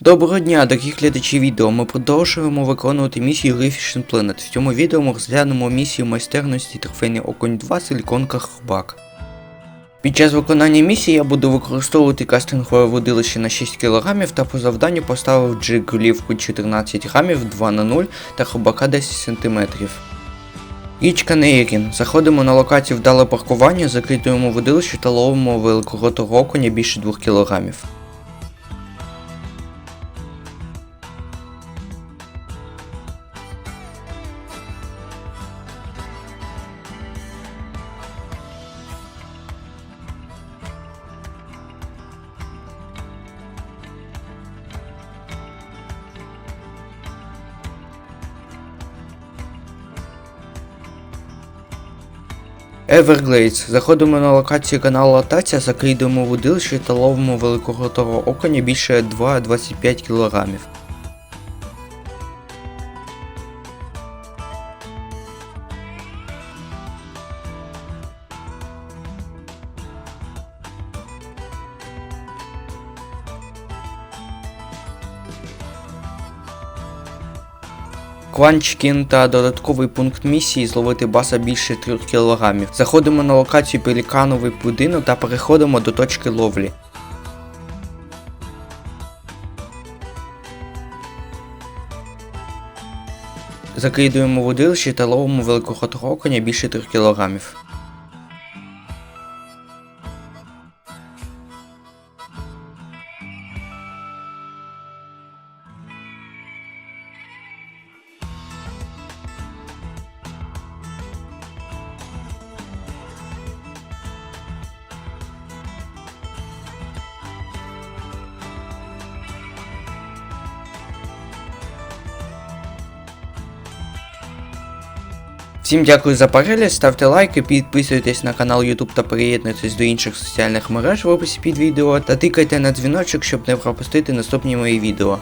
Доброго дня, дорогі глядачі відео. Ми продовжуємо виконувати місію Refishing Planet. В цьому відео ми розглянемо місію майстерності трофейний окунь 2 силіконка хробак. Під час виконання місії я буду використовувати кастингове водилище на 6 кг та по завданню поставив джиг голівку 14 грамів 2 на 0 та хробака 10 см. Річка Нейрін. Заходимо на локацію вдале паркування, закидуємо водилище та ловимо великоротого окуня більше 2 кг. Everglades. Заходимо на локацію каналу Атація, закидуємо водилище та ловимо великоротого окуня більше 2-25 кг. Кванчкін та додатковий пункт місії зловити баса більше 3 кг. Заходимо на локацію пелікановий будинок та переходимо до точки ловлі. Закидуємо водилище та ловимо великого окуня більше 3 кг. Всім дякую за перегляд, ставте лайки, підписуйтесь на канал YouTube та приєднуйтесь до інших соціальних мереж в описі під відео та тикайте на дзвіночок, щоб не пропустити наступні мої відео.